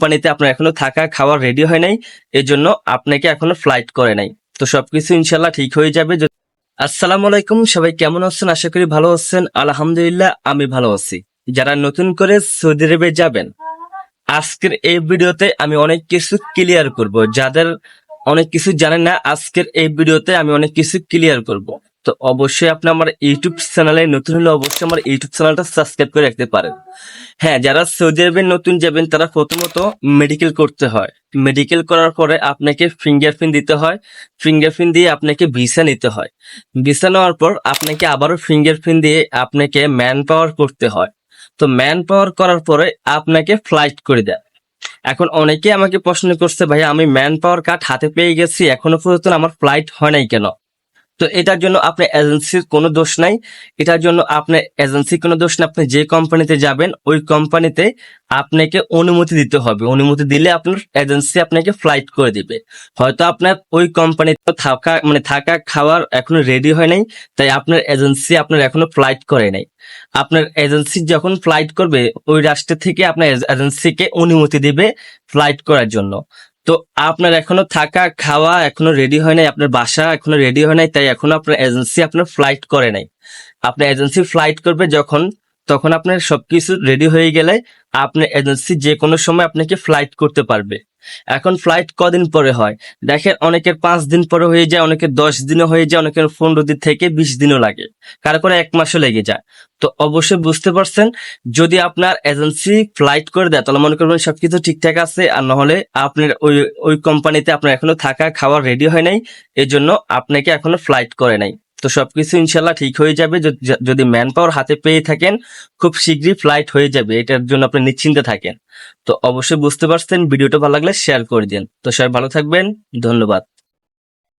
কোম্পানিতে আপনার এখনও থাকা খাওয়া রেডি হয় নাই এই জন্য আপনাকে এখনও ফ্লাইট করে নাই। তো সবকিছু ইনশাল্লাহ ঠিক হয়ে যাবে। আসসালামু আলাইকুম, সবাই কেমন আছেন? আশা করি ভালো আছেন। আলহামদুলিল্লাহ, আমি ভালো আছি। যারা নতুন করে সৌদি আরবে যাবেন, আজকের এই ভিডিওতে আমি অনেক কিছু ক্লিয়ার করব। যাদের অনেক কিছু জানেন না, আজকের এই ভিডিওতে আমি অনেক কিছু ক্লিয়ার করব। তো অবশ্যই আপনি আমার ইউটিউব চ্যানেলে নতুন হলে অবশ্যই আমার ইউটিউব চ্যানেলটা সাবস্ক্রাইব করে রাখতে পারেন। হ্যাঁ যারা সৌদি আরবে নতুন যাবেন, তারা প্রথমত মেডিকেল করতে হয়। মেডিকেল করার পরে আপনাকে ফিঙ্গারপ্রিন্ট দিতে হয়। ফিঙ্গারপ্রিন্ট দিয়ে আপনাকে ভিসা নিতে হয়। ভিসা নেওয়ার পর আপনাকে আবারও ফিঙ্গারপ্রিন্ট দিয়ে আপনাকে ম্যান পাওয়ার করতে হয়। তো ম্যান পাওয়ার করার পরে আপনাকে ফ্লাইট করে দেয়। এখন অনেকে আমাকে প্রশ্ন করছে ভাই আমি ম্যান পাওয়ার কার্ড হাতে পেয়ে গেছি, এখনও পর্যন্ত আমার ফ্লাইট হয় নাই কেন? তো এটার জন্য আপনার এজেন্সির কোনো দোষ নাই। এটার জন্য আপনার এজেন্সির কোনো দোষ না আপনি যে কোম্পানিতে যাবেন, ওই কোম্পানিতে আপনাকে অনুমতি দিতে হবে। অনুমতি দিলে আপনার এজেন্সি আপনাকে ফ্লাইট করে দিবে। হয়তো আপনার ওই কোম্পানিতে থাকা মানে থাকা খাওয়ার এখনও রেডি হয় নাই, তাই আপনার এজেন্সি আপনার এখনও ফ্লাইট করে নাই। আপনার এজেন্সি যখন ফ্লাইট করবে, ওই রাষ্ট্র থেকে আপনার এজেন্সিকে অনুমতি দিবে ফ্লাইট করার জন্য। তো আপনার এখনও থাকা, খাওয়া এখনও রেডি হয় নাই, আপনার বাসা এখনও রেডি হয় নাই, তাই এখনও আপনার এজেন্সি আপনার ফ্লাইট করে নাই। আপনার এজেন্সি ফ্লাইট করবে যখন, তখন আপনার সবকিছু রেডি হয়ে গেলে আপনার এজেন্সি যে কোনো সময় আপনাকে ফ্লাইট করতে পারবে। এখন ফ্লাইট কদিন পরে হয়? দেখেন, অনেকের পাঁচ দিন পরে হয়ে যায়, অনেকের দশ দিনও হয়ে যায়, অনেকের পনেরো দিন থেকে বিশ দিনও লাগে। কারও করে এক মাসও লেগে যায়। তো অবশ্যই বুঝতে পারছেন, যদি আপনার এজেন্সি ফ্লাইট করে দেয়, তাহলে মনে করবেন সবকিছু ঠিকঠাক আছে, আর নহলে আপনার ওই ওই কোম্পানিতে আপনার এখনও থাকা, খাওয়া রেডি হয় নাই, এজন্য আপনাকে এখনও ফ্লাইট করে নাই। তো সবকিছু ইনশাল্লাহ ঠিক হয়ে যাবে। যদি- ম্যান পাওয়ার হাতে পেয়ে থাকেন, খুব শীঘ্রই ফ্লাইট হয়ে যাবে। এটার জন্য আপনি নিশ্চিন্তে থাকেন। তো অবশ্যই বুঝতে পারছেন, ভিডিওটা ভালো লাগলে শেয়ার করে দিন। তো সবাই ভালো থাকবেন। ধন্যবাদ।